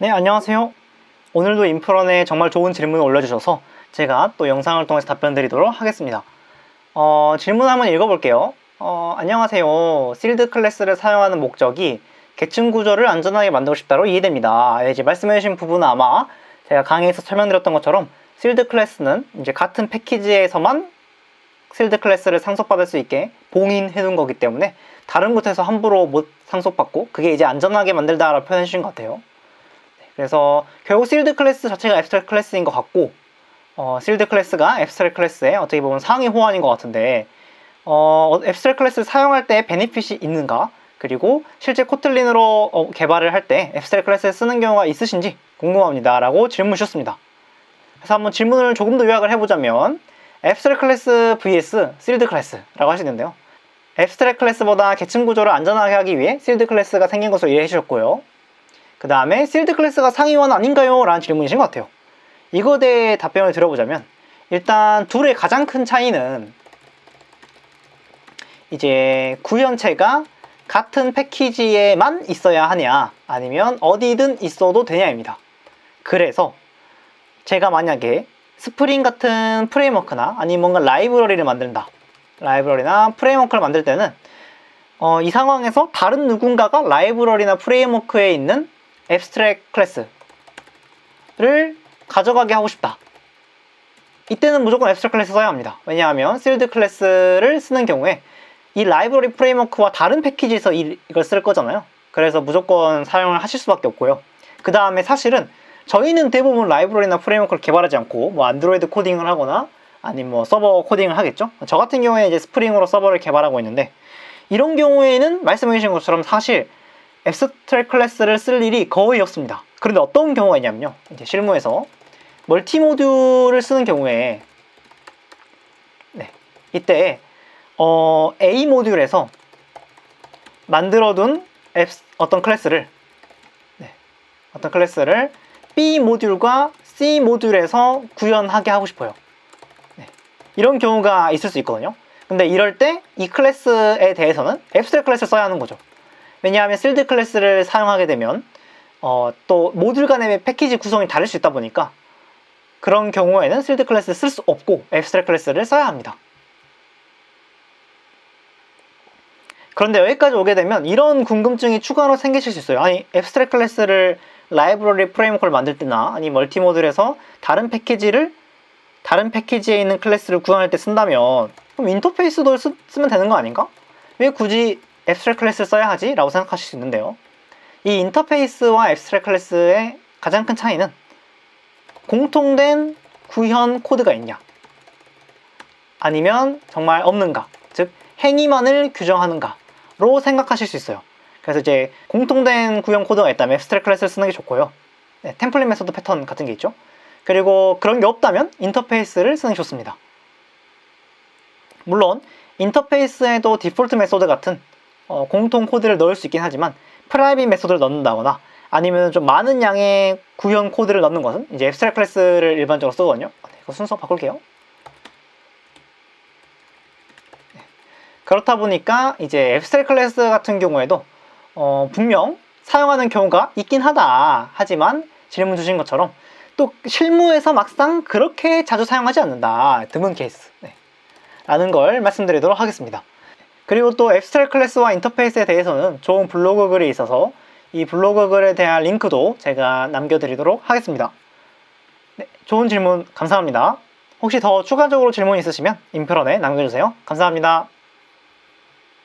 네, 안녕하세요. 오늘도 인프런에 정말 좋은 질문을 올려주셔서 제가 또 영상을 통해서 답변 드리도록 하겠습니다. 어, 질문 한번 읽어볼게요. 어, 안녕하세요. 실드 클래스를 사용하는 목적이 계층 구조를 안전하게 만들고 싶다로 이해됩니다. 예, 이제 말씀해주신 부분은 아마 제가 강의에서 설명드렸던 것처럼 실드 클래스는 이제 같은 패키지에서만 실드 클래스를 상속받을 수 있게 봉인해 둔 거기 때문에 다른 곳에서 함부로 못 상속받고 그게 이제 안전하게 만들다라고 표현해 주신 것 같아요. 네, 그래서 결국 실드 클래스 자체가 앱스트랙 클래스인 것 같고 어, 실드 클래스가 앱스트랙 클래스의 어떻게 보면 상위 호환인 것 같은데 어, 앱스트랙 클래스를 사용할 때 베네핏이 있는가? 그리고 실제 코틀린으로 어, 개발을 할 때 앱스트랙 클래스를 쓰는 경우가 있으신지 궁금합니다. 라고 질문 주셨습니다. 그래서 한번 질문을 조금 더 요약을 해보자면 앱스트랙 클래스 vs 실드 클래스라고 하시는데요. 앱스트랙 클래스보다 계층 구조를 안전하게 하기 위해 실드 클래스가 생긴 것으로 이해해 주셨고요 그 다음에 실드 클래스가 상위원 아닌가요? 라는 질문이신 것 같아요 이거에 대해 답변을 들어보자면 일단 둘의 가장 큰 차이는 이제 구현체가 같은 패키지에만 있어야 하냐 아니면 어디든 있어도 되냐입니다. 그래서 제가 만약에 스프링 같은 프레임워크나 아니면 뭔가 라이브러리를 만든다. 라이브러리나 프레임워크를 만들 때는 어, 이 상황에서 다른 누군가가 라이브러리나 프레임워크에 있는 앱스트랙 클래스를 가져가게 하고 싶다. 이때는 무조건 앱스트랙 클래스 써야 합니다. 왜냐하면 실드 클래스를 쓰는 경우에 이 라이브러리 프레임워크와 다른 패키지에서 이, 이걸 쓸 거잖아요. 그래서 무조건 사용을 하실 수밖에 없고요. 그 다음에 사실은 저희는 대부분 라이브러리나 프레임워크를 개발하지 않고 뭐 안드로이드 코딩을 하거나 아니면 뭐 서버 코딩을 하겠죠. 저 같은 경우에 이제 스프링으로 서버를 개발하고 있는데 이런 경우에는 말씀해 주신 것처럼 사실 앱스트랙 클래스를 쓸 일이 거의 없습니다. 그런데 어떤 경우가 있냐면요. 이제 실무에서 멀티 모듈을 쓰는 경우에 네, 이때 어, A 모듈에서 만들어둔 앱, 어떤 클래스를 네, 어떤 클래스를 B 모듈과 C 모듈에서 구현하게 하고 싶어요. 네, 이런 경우가 있을 수 있거든요. 근데 이럴 때 이 클래스에 대해서는 앱스트랙 클래스를 써야 하는 거죠. 왜냐하면 실드 클래스를 사용하게 되면 어, 또 모듈 간의 패키지 구성이 다를 수 있다 보니까 그런 경우에는 실드 클래스를 쓸 수 없고 앱스트랙 클래스를 써야 합니다. 그런데 여기까지 오게 되면 이런 궁금증이 추가로 생기실 수 있어요. 아니 앱스트랙 클래스를 라이브러리 프레임워크를 만들 때나 아니 멀티 모듈에서 다른 패키지를 다른 패키지에 있는 클래스를 구현할 때 쓴다면 그럼 인터페이스도 쓰, 면 되는 거 아닌가? 왜 굳이 앱스트랙 클래스를 써야 하지? 라고 생각하실 수 있는데요. 이 인터페이스와 앱스트랙 클래스의 가장 큰 차이는 공통된 구현 코드가 있냐 아니면 정말 없는가 즉 행위만을 규정하는가 로 생각하실 수 있어요. 그래서 이제 공통된 구형 코드가 있다면 앱스트랙 클래스를 쓰는 게 좋고요. 네, 템플릿 메소드 패턴 같은 게 있죠. 그리고 그런 게 없다면 인터페이스를 쓰는 게 좋습니다. 물론 인터페이스에도 디폴트 메소드 같은 어, 공통 코드를 넣을 수 있긴 하지만 프라이빗 메소드를 넣는다거나 아니면 좀 많은 양의 구현 코드를 넣는 것은 이제 앱스트랙 클래스를 일반적으로 쓰거든요. 네, 이거 순서 바꿀게요. 그렇다 보니까 이제 앱스트랙 클래스 같은 경우에도 어, 분명 사용하는 경우가 있긴 하다. 하지만 질문 주신 것처럼 또 실무에서 막상 그렇게 자주 사용하지 않는다. 드문 케이스. 네. 라는 걸 말씀드리도록 하겠습니다. 그리고 또 앱스트랙 클래스와 인터페이스에 대해서는 좋은 블로그 글이 있어서 이 블로그 글에 대한 링크도 제가 남겨드리도록 하겠습니다. 네, 좋은 질문 감사합니다. 혹시 더 추가적으로 질문 있으시면 인프런에 남겨주세요. 감사합니다.